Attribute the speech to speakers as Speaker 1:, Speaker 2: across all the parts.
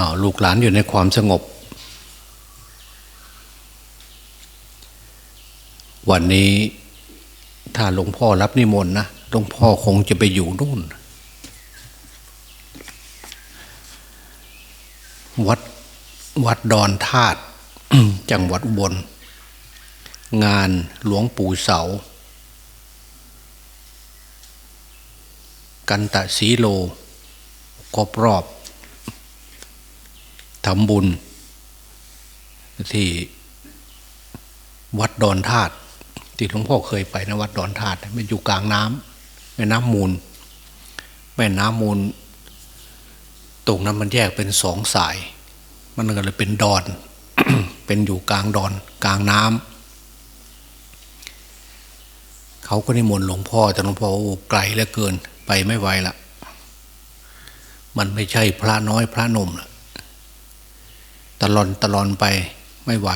Speaker 1: าวลูกหลานอยู่ในความสงบ วันนี้ถ้าหลวงพ่อรับนิมนต์นะหลวงพ่อคงจะไปอยู่นู่น วัดวัดดอนธาตุจังหวัดอุบล งานหลวงปู่เสา กันตะสีโลครบรอบ ทำบุญ ที่วัดดอนธาตุที่หลวงพ่อเคยไปนะวัดดอนธาตุมันอยู่กลางน้ำแม่น้ำมูล แม่น้ำมูล ตรงนั้นมันแยกเป็นสองสาย มันก็เลยเป็นดอน เป็นอยู่กลางดอนกลางน้ำเขาก็นิมนต์หลวงพ่อแต่หลวงพ่อโอ้ไกลเหลือเกินไปไม่ไหวละมันไม่ใช่พระน้อยพระหนุ่มละ ตลอนตลอนไปไม่ไหว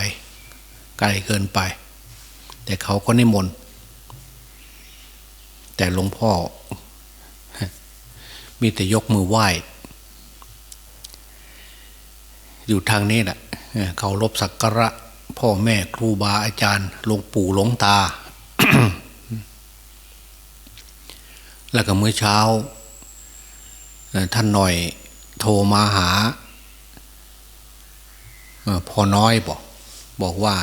Speaker 1: ไกลเกินไป แต่เขาก็นิมนต์แต่หลวงพ่อ มีแต่ยกมือไหว้ อยู่ทางนี้แหละเขารบสักการะ พ่อแม่ครูบาอาจารย์หลวงปู่หลวงตา แล้วก็เมื่อเช้า ท่านหน่อยโทรมาหา พอน้อยบอก บอกว่า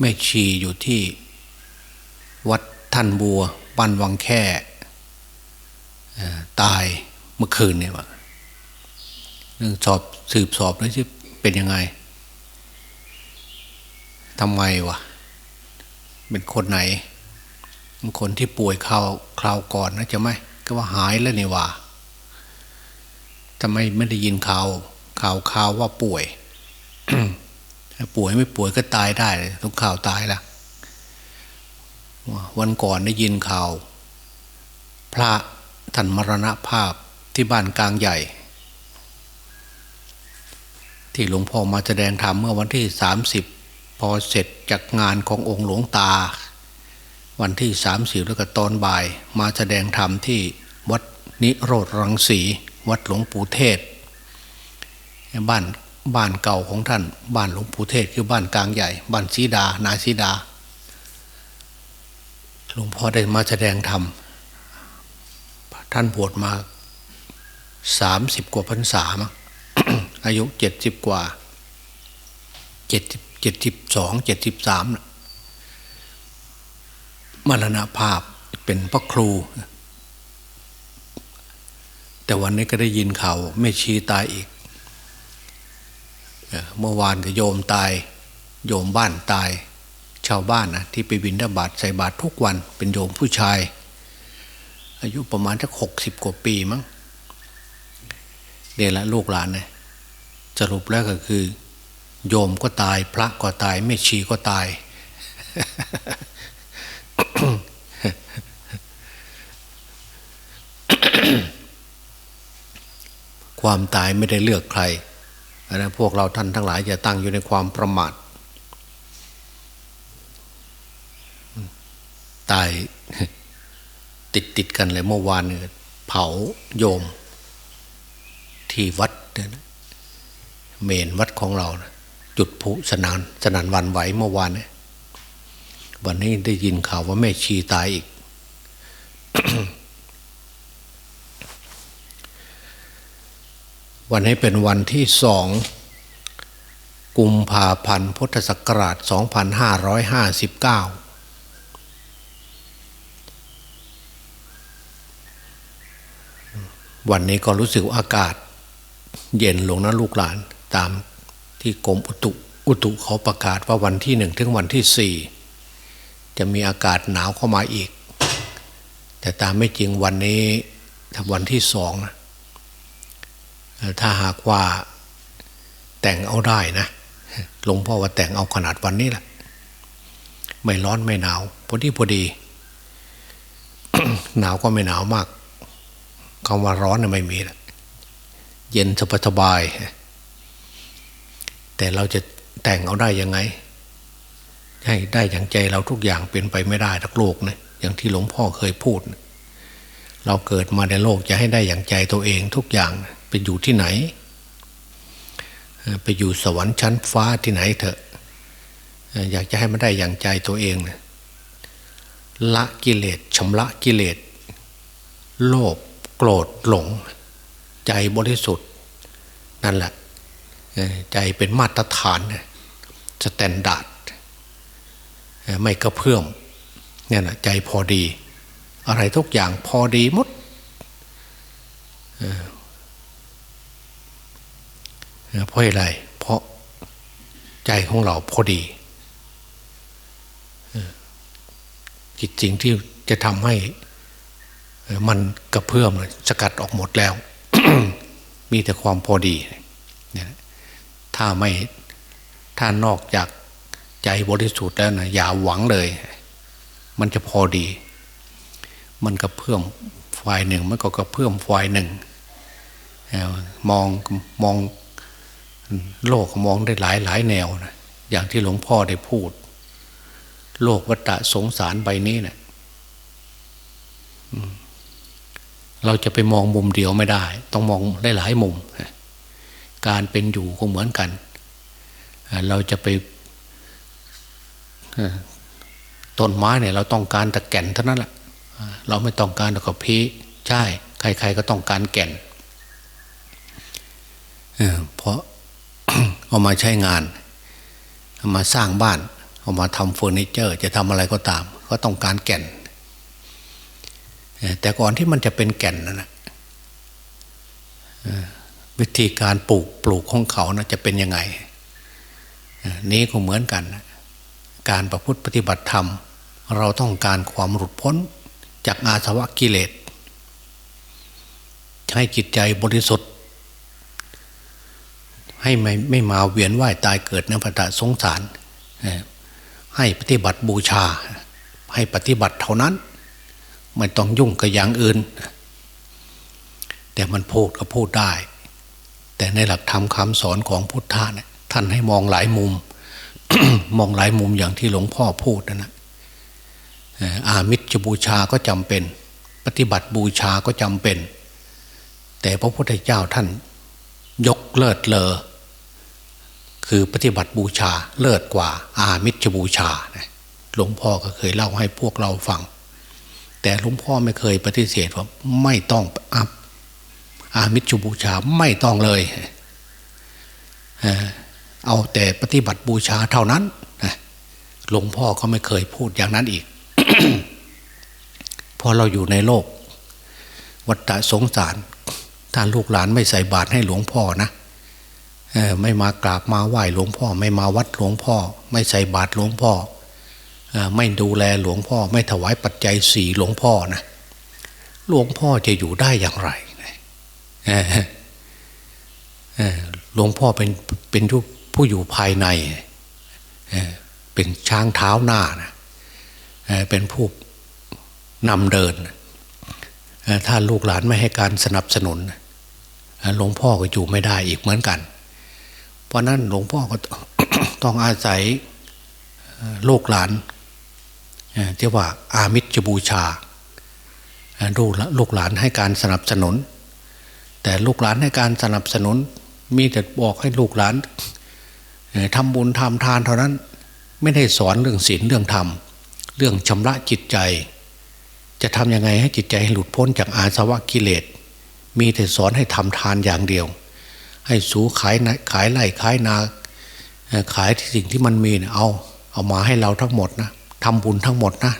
Speaker 1: แม่ชีอยู่ที่วัดท่านบัวบ้านวังแค่ตายเมื่อคืนเนี่ยวะเรื่องสอบสืบสอบเลยที่เป็นยังไงทำไมวะเป็นคนไหน คนที่ป่วยคราวคราวก่อนนะจะไหมก็ว่าหายแล้วนี่วะทำไมไม่ได้ยินข่าวข่าวข่าวว่าป่วย ป่วยไม่ป่วยก็ตายได้ทุกข่าวตายละวันก่อนได้ยินข่าว พระท่านมรณภาพที่บ้านกลางใหญ่ ที่หลวงพ่อมาแสดงธรรมเมื่อวันที่สามสิบพอเสร็จจากงานขององค์หลวงตา วันที่สามสิบแล้วก็ตอนบ่าย มาแสดงธรรมที่วัดนิโรธรังสี วัดหลวงปู่เทศ บ้าน บ้านเก่าของท่าน บ้านหลวงปู่เทศคือบ้านกลางใหญ่ บ้านสีดา นาสีดา หลวงพ่อได้มาแสดงธรรม ท่านบวชมาสามสิบกว่าพรรษามอายุเจ็ดสิบกว่าเจ็ดเจ็ดสิบสองเจ็ดสิบสามมรณภาพเป็นพระครู แต่วันนี้ก็ได้ยินข่าวไม่ชีตายอีก เมื่อวานก็โยมตาย โยมบ้านตาย ชาวบ้านนะที่ไปบินทบาทใส่บาตรทุกวันเป็นโยมผู้ชาย อายุประมาณสักหกสิบกว่าปีมั้งเดี๋ยวละลูกหลานเนี่ยสรุปแล้วก็คือ โยมก็ตาย พระก็ตายแม่ชีก็ตาย ความตายไม่ได้เลือกใคร นนั้นพวกเราท่านทั้งหลายจะตั้งอยู่ในความประมาทตายติดติดกันเลยเมื่อวานเนี่ยเผาโยม ที่วัดเมนวัดของเรานะจุดผุสนานสนานวันไหวเมื่อวานเนี่ยวันนี้ได้ยินข่าวว่าแม่ชีตายอีก วันนี้เป็นวันที่สองกุมภาพันธ์พุทธศักราช 2559 วันนี้ก็รู้สึกอากาศ เย็นลงนะลูกหลานตามที่กรมอุตุอุตุเขาประกาศว่าวันที่หนึ่งถึงวันที่สี่จะมีอากาศหนาวเข้ามาอีก แต่ตามไม่จริงวันนี้ถ้าวันที่สองนะ ถ้าหากว่าแต่งเอาได้นะหลวงพ่อว่าแต่งเอาขนาดวันนี้แหละไม่ร้อนไม่หนาวพอดีพอดี หนาวก็ไม่หนาวมากคำว่าร้อนน่ะไม่มีละเย็นสบายสบาย แต่เราจะแต่งเอาได้ยังไง ให้ได้อย่างใจเราทุกอย่างเป็นไปไม่ได้ทักโลกนะอย่างที่หลวงพ่อเคยพูด เราเกิดมาในโลกจะให้ได้อย่างใจตัวเองทุกอย่าง เป็นอยู่ที่ไหน ไปอยู่สวรรค์ชั้นฟ้าที่ไหนเถอะ อยากจะให้มันได้อย่างใจตัวเองนะละกิเลสชำระกิเลส โลภโกรธหลง ใจบริสุทธิ์ นั่นแหละ ใจเป็นมาตรฐานสแตนดาร์ดไม่กระเพื่อมเนี่ยนะใจพอดี อะไรทุกอย่างพอดีหมด เพราะอะไร เพราะใจของเราพอดีจิตจริงที่จะทำให้มันกระเพื่อมสกัดออกหมดแล้ว มีแต่ความพอดี ถ้าไม่ถ้านอกจากใจบริสุทธิ์แล้วนะอย่าหวังเลย มันจะพอดี มันกระเพื่อมฝ่ายหนึ่ง มันก็กระเพื่อมฝ่ายหนึ่งมองมอง โลกมองได้หลายหลายแนวนะอย่างที่หลวงพ่อได้พูด โลกวัฏสงสารใบนี้เนะี่ยเราจะไปมองมุมเดียวไม่ได้ ต้องมองได้หลายมุม การเป็นอยู่ก็เหมือนกัน เราจะไปต้นไม้เนี่ยเราต้องการแต่แก่นเท่านั้นแหละเราไม่ต้องการแต่กพีใช่ ใคร ๆ ก็ต้องการแก่นเพราะ เอามาใช้งานเอามาสร้างบ้านเอามาทำเฟอร์นิเจอร์ จะทำอะไรก็ตาม ก็ต้องการแก่น แต่ก่อนที่มันจะเป็นแก่นนะนะวิธีการปลูกปลูกของเขานะจะเป็นยังไง นี้ก็เหมือนกันการประพฤติปฏิบัติธรรม เราต้องการความหลุดพ้นจากอาสวะกิเลสให้จิตใจบริสุทธิ์ ให้ไม่ไม่มาเวียนว่ายตายเกิดในพระตาสงสาร ให้ปฏิบัติบูชา ให้ปฏิบัติเท่านั้น ไม่ต้องยุ่งกับอย่างอื่น แต่มันพูดก็พูดได้ แต่ในหลักธรรมคำสอนของพุทธะเนี่ยท่านให้มองหลายมุม มองหลายมุมอย่างที่หลวงพ่อพูดนะนะอามิตรบูชาก็จำเป็น ปฏิบัติบูชาก็จำเป็น แต่พระพุทธเจ้าท่านยกเลิศเลอ คือปฏิบัติบูชาเลิศกว่าอามิชบูชาหลวงพ่อก็เคยเล่าให้พวกเราฟัง แต่หลวงพ่อไม่เคยปฏิเสธว่าไม่ต้องอัอามิชบูชาไม่ต้องเลยเอาแต่ปฏิบัติบูชาเท่านั้นหลวงพ่อก็ไม่เคยพูดอย่างนั้นอีกพอเราอยู่ในโลก วัฏสงสารถ้าลูกหลานไม่ใส่บาตรให้หลวงพ่อนะ ไม่มากราบมาไหว้หลวงพ่อ ไม่มาวัดหลวงพ่อ ไม่ใส่บาตรหลวงพ่อไม่ดูแลหลวงพ่อ ไม่ถวายปัจจัยสีหลวงพ่อนะหลวงพ่อจะอยู่ได้อย่างไรหลวงพ่อเป็นเป็นผู้อยู่ภายในเป็นช้างเท้าหน้านะเป็นผู้นำเดิน ถ้าลูกหลานไม่ให้การสนับสนุนหลวงพ่อก็อยู่ไม่ได้อีกเหมือนกัน เพราะนั้นหลวงพ่อก็ต้องอาศัยลูกหลานที่ว่าอามิจบูชาดูลูกหลานให้การสนับสนุน แต่ลูกหลานให้การสนับสนุน มีแต่บอกให้ลูกหลานทำบุญทำทานเท่านั้น ไม่ได้สอนเรื่องศีลเรื่องธรรม เรื่องชำระจิตใจ จะทำยังไงให้จิตใจหลุดพ้นจากอาสวะกิเลส มีแต่สอนให้ทำทานอย่างเดียว ให้สูขายขายไร่ขายนาขายสิ่งที่มันมีเนี่ยเอา เอามาให้เราทั้งหมดนะทำบุญทั้งหมดนะ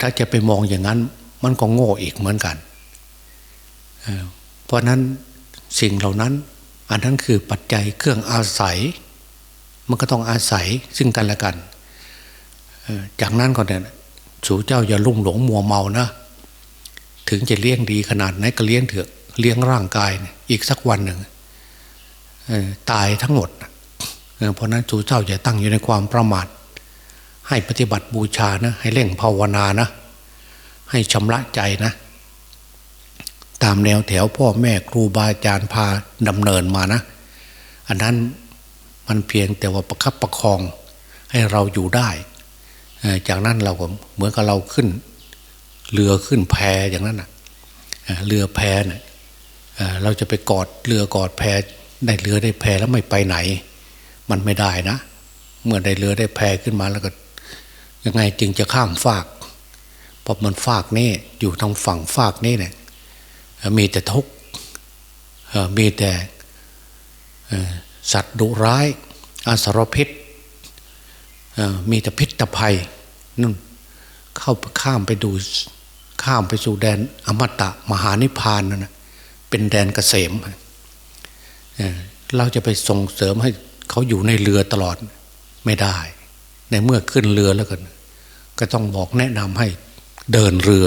Speaker 1: ถ้าจะไปมองอย่างนั้น มันก็โง่อีกเหมือนกันเพราะนั้นสิ่งเหล่านั้น อันนั้นคือปัจจัยเครื่องอาศัย มันก็ต้องอาศัยซึ่งกันและกัน จากนั้นก็เนี่ยสูเจ้าอย่าลุ่มหลงมัวเมานะ ถึงจะเลี้ยงดีขนาดไหนก็เลี้ยงเถอะ เลี้ยงร่างกายอีกสักวันหนึ่งตายทั้งหมด เพราะนั้นจูเจ้าจะตั้งอยู่ในความประมาท ให้ปฏิบัติบูชานะ ให้เร่งภาวนานะ ให้ชำระใจนะ ตามแนวแถวพ่อแม่ครูบาอาจารย์พาดำเนินมานะ อันนั้นมันเพียงแต่ว่าประคับประคองให้เราอยู่ได้ จากนั้นเราก็เหมือนกับเราขึ้น เรือขึ้นแพอย่างนั้นนะเรือแพนะ เราจะไปกอดเรือกอดแพได้เรือได้แพแล้วไม่ไปไหน มันไม่ได้นะ เมื่อได้เรือได้แพขึ้นมาแล้วก็ ยังไงจึงจะข้ามฟากเพราะมันฟากนี่อยู่ทางฝั่งฟากนี่เนี่ยมีแต่ทุกข์มีแต่สัตว์ดุร้ายอาสรพิษมีแต่พิษตภัยนั่นเข้าข้ามไปดูข้ามไปสู่แดนอมตะมหานิพพานนั่นนะ เป็นแดนเกษมเราจะไปส่งเสริมให้เขาอยู่ในเรือตลอดไม่ได้ ในเมื่อขึ้นเรือแล้วกัน ก็ต้องบอกแนะนำให้เดินเรือ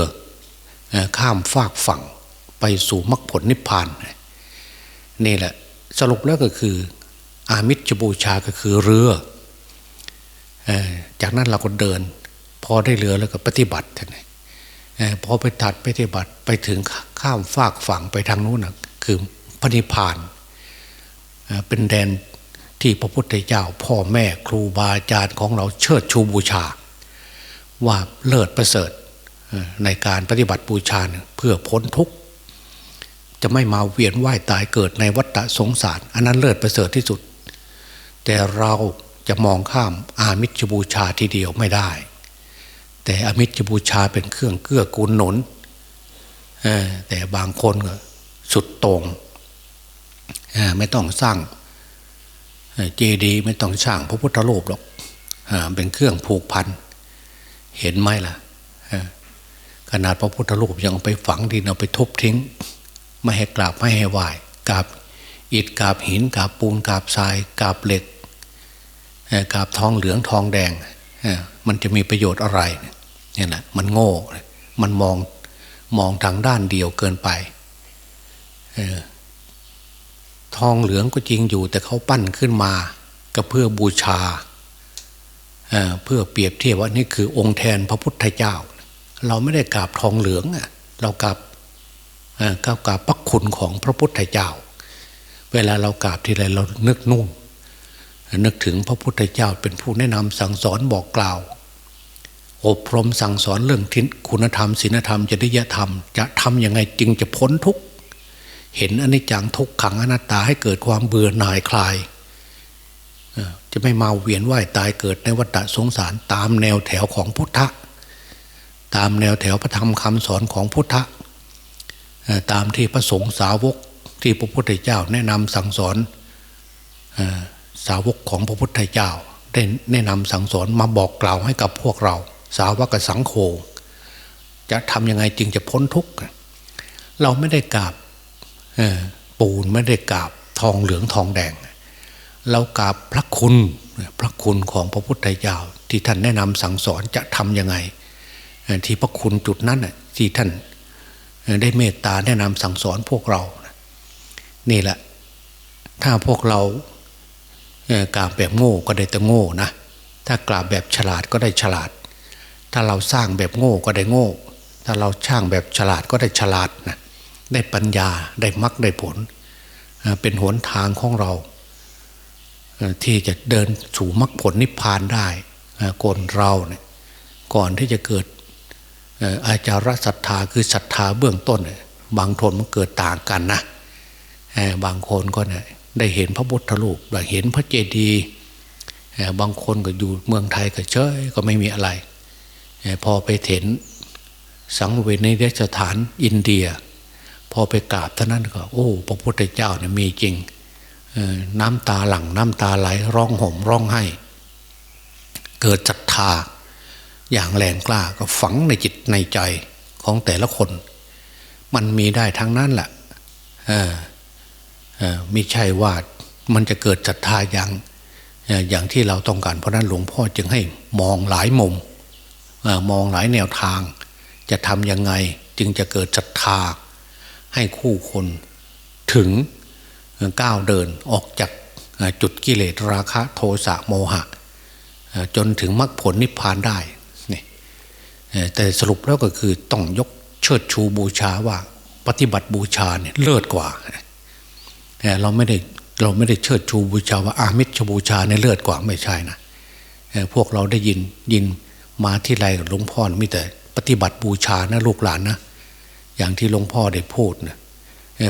Speaker 1: ข้ามฟากฝั่งไปสู่มรรคผลนิพพานนี่แหละสรุปแล้วก็คือ อามิชบูชาก็คือเรือ จากนั้นเราก็เดิน พอได้เรือแล้วก็ปฏิบัติท่านพอไปตัดปฏิบัติไปถึง ข้ามฟากฝั่งไปทางนู้นนะคือพระนิพพาน เป็นแดนที่พระพุทธเจ้า พ่อแม่ครูบาอาจารย์ของเราเชิดชูบูชา ว่าเลิศประเสริฐในการปฏิบัติบูชาเพื่อพ้นทุกข์จะไม่มาเวียนว่ายตายเกิดในวัฏสงสาร อันนั้นเลิศประเสริฐที่สุด แต่เราจะมองข้ามอามิชบูชาทีเดียวไม่ได้ แต่อามิชบูชาเป็นเครื่องเกื้อกูลหนุน แต่บางคนก็สุดตรงไม่ต้องสร้างเจดีย์ไม่ต้องสร้างพระพุทธรูปหรอกเป็นเครื่องผูกพัน เห็นไหมล่ะขนาดพระพุทธรูปยังไปฝังดินเอาไปทุบทิ้ง ไม่ให้กราบไม่ให้ไหวกราบอิฐกราบหินกราบปูนกราบทรายกราบเหล็กกราบทองเหลืองทองแดงมันจะมีประโยชน์อะไรนี่แหละมันโง่ มันมอง มองทางด้านเดียวเกินไปทองเหลืองก็จริงอยู่แต่เขาปั้นขึ้นมา ก็เพื่อบูชาเเพื่อเปรียบเทียบว่านี่คือองค์แทนพระพุทธเจ้า เราไม่ได้กราบทองเหลืองเรากราบก้าวกราบพระคุณของพระพุทธเจ้า เวลาเรากราบทีไรเรานึกนุ่งนึกถึงพระพุทธเจ้าเป็นผู้แนะนำสั่งสอนบอกกล่าว อบรมสั่งสอนเรื่องทิศคุณธรรมศีลธรรมจริยธรรม จะทำยังไงจึงจะพ้นทุกข์เห็นอนิจจังทุกขังอนัตตาให้เกิดความเบื่อหน่ายคลาย จะไม่มาเวียนว่ายตายเกิดในวัฏสงสารตามแนวแถวของพุทธะ ตามแนวแถวพระธรรมคำสอนของพุทธะตามที่พระสงฆ์สาวกที่พระพุทธเจ้าแนะนำสั่งสอนสาวกของพระพุทธเจ้าได้แนะนำสั่งสอนมาบอกกล่าวให้กับพวกเรา สาวกสังโฆจะทำยังไงจึงจะพ้นทุกข์เราไม่ได้กราบปูนไม่ได้กราบทองเหลืองทองแดง เรากราบพระคุณพระคุณของพระพุทธเจ้าที่ท่านแนะนำสั่งสอนจะทำยังไง ที่พระคุณจุดนั้นที่ท่านได้เมตตาแนะนำสั่งสอนพวกเรา นี่แหละ ถ้าพวกเรากราบแบบโง่ก็ได้แต่โง่นะ ถ้ากราบแบบฉลาดก็ได้ฉลาด ถ้าเราสร้างแบบโง่ก็ได้โง่ ถ้าเราช่างแบบฉลาดก็ได้ฉลาดนะได้ปัญญาได้มรรคได้ผล เป็นหนทางของเรา ที่จะเดินสู่มรรคผลนิพพานได้ก่อนเราเนี่ยก่อนที่จะเกิดอาจารศรัทธาคือศรัทธาเบื้องต้น บางทนมันเกิดต่างกันนะบางคนก็เนี่ยได้เห็นพระพุทธรูปบางเห็นพระเจดีย์บางคนก็อยู่เมืองไทยก็เฉยก็ไม่มีอะไร พอไปเห็นสังเวยในสถานอินเดีย พอไปกราบท่านั้นก็ โอ้พระพุทธเจ้าเนี่ยมีจริงน้ำตาหลั่งน้ำตาไหลร้องห่มร้องไห้ เกิดศรัทธา อย่างแรงกล้าก็ฝังในจิตในใจของแต่ละคน มันมีได้ทั้งนั้นแหละไม่ใช่ว่ามันจะเกิดศรัทธาอย่างอย่างที่เราต้องการเพราะนั้นหลวงพ่อจึงให้มองหลายมุม มองหลายแนวทาง จะทำยังไงจึงจะเกิดศรัทธา ให้คู่คนถึงก้าวเดินออกจากจุดกิเลสราคะโทสะโมหะ จนถึงมรรคผลนิพพานได้แต่สรุปแล้วก็คือต้องยกเชิดชูบูชาว่าปฏิบัติบูชาเนี่ยเลิศกว่า เราไม่ได้เราไม่ได้เชิดชูบูชาว่าอามิชบูชาเนี่ยเลิศกว่าไม่ใช่นะพวกเราได้ยินยิน มาที่ไรกับหลวงพ่อมีแต่ปฏิบัติบูชานะลูกหลานนะอย่างที่หลวงพ่อได้พูดนะ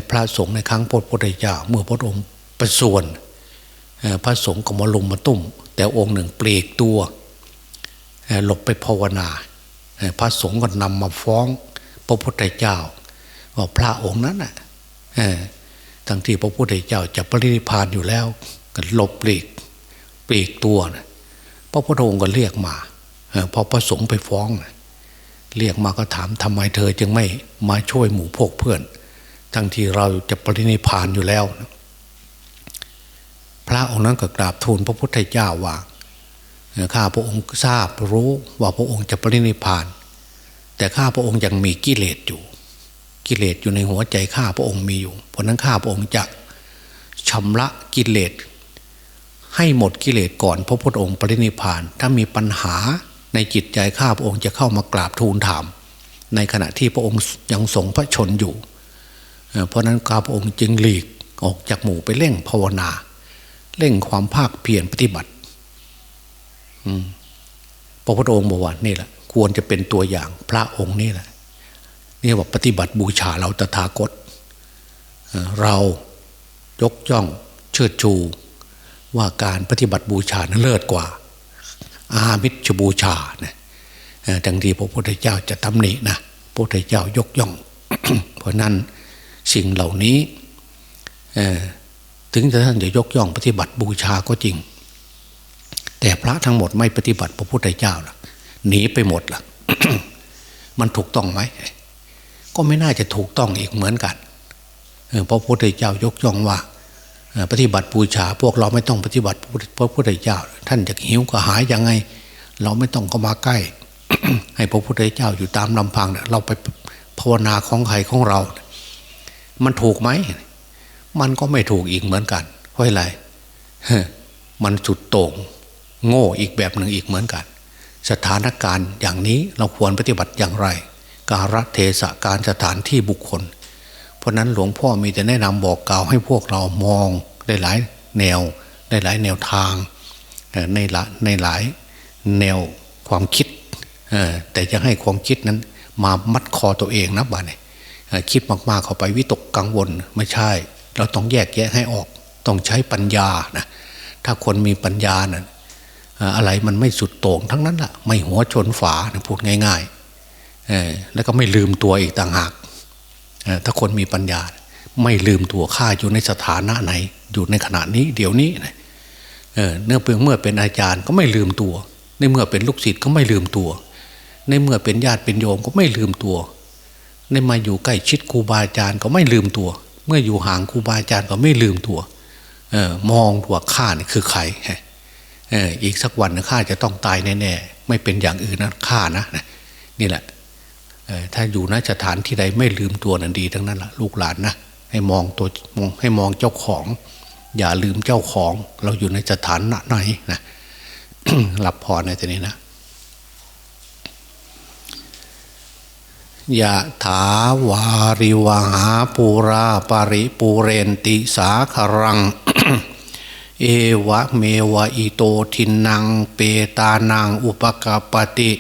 Speaker 1: พระสงฆ์ในครั้งพระพุทธเจ้าเมื่อพระองค์ประส่วนพระสงฆ์ก็มาลุมมาตุ้ม แต่องค์หนึ่งเปลีกตัวหลบไปภาวนา พระสงฆ์ก็นำมาฟ้องพระพุทธเจ้าว่าพระองค์นั้นน่ะทั้งที่พระพุทธเจ้าจะปรินิพานอยู่แล้วก็หลบปลีกปลีกตัวนะพระพุทธองค์ก็เรียกมา พอพระสงฆ์ไปฟ้อง เรียกมาก็ถามทำไมเธอจึงไม่มาช่วยหมู่พวกเพื่อน ทั้งที่เราจะปรินิพพานอยู่แล้ว พระองค์นั้นก็กราบทูลพระพุทธเจ้าว่าข้าพระองค์ทราบรู้ว่าพระองค์จะปรินิพพาน แต่ข้าพระองค์ยังมีกิเลสอยู่ กิเลสอยู่ในหัวใจข้าพระองค์มีอยู่ เพราะนั้นข้าพระองค์จะชำระกิเลสให้หมดกิเลสก่อนพระพุทธองค์ปรินิพพาน ถ้ามีปัญหา ในจิตใจข้าพระองค์จะเข้ามากราบทูลถาม ในขณะที่พระองค์ยังทรงพระชนอยู่ เพราะนั้นข้าพระองค์จึงหลีกออกจากหมู่ไปเร่งภาวนา เร่งความภาคเพียรปฏิบัติพระพุทธองค์บอกว่านี่แหละควรจะเป็นตัวอย่างพระองค์นี่แหละนี่ว่าปฏิบัติบูชาเราตถาคตเอ่อเรายกย่องเชิดชูว่าการปฏิบัติบูชานั้นเลิศกว่า อามิชบูชานะดังที่พระพุทธเจ้าจะทำหนินะพระพุทธเจ้ายกย่อง เพราะนั้นสิ่งเหล่านี้ถึงจะท่านจะยกย่องปฏิบัติบูชาก็จริง แต่พระทั้งหมดไม่ปฏิบัติพระพุทธเจ้าล่ะหนีไปหมดล่ะมันถูกต้องไหมก็ไม่น่าจะถูกต้องอีกเหมือนกันเออพระพุทธเจ้ายกย่องว่า ปฏิบัติบูชา พวกเราไม่ต้องปฏิบัติพระพุทธเจ้า ท่านจะหิวก็หายยังไง เราไม่ต้องก็มาใกล้ ให้พระพุทธเจ้าอยู่ตามลำพังเราไปภาวนาของใครของเรา มันถูกไหม มันก็ไม่ถูกอีกเหมือนกันเพราะอะไรมันสุดโต่งโง่อีกแบบหนึ่งอีกเหมือนกัน สถานการณ์อย่างนี้เราควรปฏิบัติอย่างไร การะเทศะการสถานที่บุคคล เพราะนั้นหลวงพ่อมีแต่แนะนำบอกกล่าวให้พวกเรามองได้หลายแนวได้หลายแนวทางในหลายในหลายแนวความคิดแต่จะให้ความคิดนั้นมามัดคอตัวเองนะบ้านี่เอ่อคิดมากๆเข้าไปวิตกกังวลไม่ใช่ เราต้องแยกแยะให้ออก ต้องใช้ปัญญานะถ้าคนมีปัญญานะ่ะอะไรมันไม่สุดโต่งทั้งนั้นละ่ะ ไม่หัวชนฝานะพูดง่ายๆแล้วก็ไม่ลืมตัวอีกต่างหาก ถ้าคนมีปัญญา ไม่ลืมตัวข้าอยู่ในสถานะไหน อยู่ในขณะนี้เดี๋ยวนี้นะเออเนื่องเเมื่อเป็นอาจารย์ก็ไม่ลืมตัว ในเมื่อเป็นลูกศิษย์ก็ไม่ลืมตัว ในเมื่อเป็นญาติเป็นโยมก็ไม่ลืมตัว ในมาอยู่ใกล้ชิดครูบาอาจารย์ก็ไม่ลืมตัว เมื่ออยู่ห่างครูบาอาจารย์ก็ไม่ลืมตัวออมองว่าข้านี่คือใครอีกสักวันข้าจะต้องตายแน่ๆไม่เป็นอย่างอื่นนะข้านะนี่แหละ ถ้าอยู่ณสถานที่ใดไม่ลืมตัวนั่นดีทั้งนั้นละลูกหลานนะให้มองตัวมองให้มองเจ้าของ อย่าลืมเจ้าของ เราอยู่ในสถานะไหนนะหลับพอในตัวนี้นะยะถาวาริวหาปูราปาริปูเรนติสาคารัง เอวะเมวะอิโตทินัง เปตานัง อุปกาปติ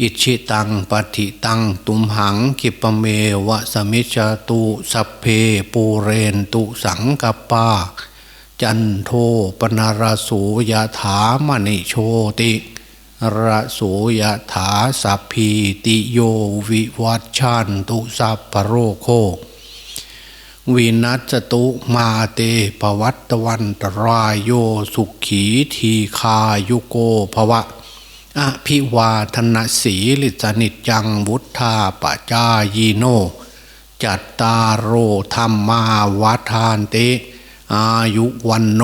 Speaker 1: อิชิตังปฏิตังตุมหังคิปเมวะสมิจตุสัพเพปูเรนตุสังกปา จันโทปนารสูยถามณิโชติระสูยถาสัพพีติโยวิวัชชันตุสัพพโรโควินัสตุมาเตปวัตตวันตรายโยสุขีทีคายุโกภวะ อภิวาทนสีลิสนิจังวุธาปจายีโน จัตตารโอธรรมาวัฏานเต อายุวันโน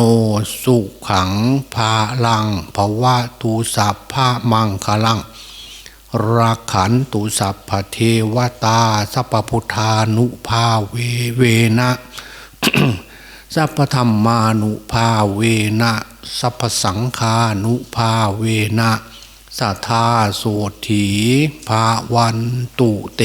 Speaker 1: สุขังภาลังภวะตูสัพพะมังคลังรักขันตุสัพพเทวตาสัพพุทธานุภาเวเวนะสัพธรรมานุภาเวนะสัพสังฆานุภาเวนะ สัทธาโสถีภาวันตุเต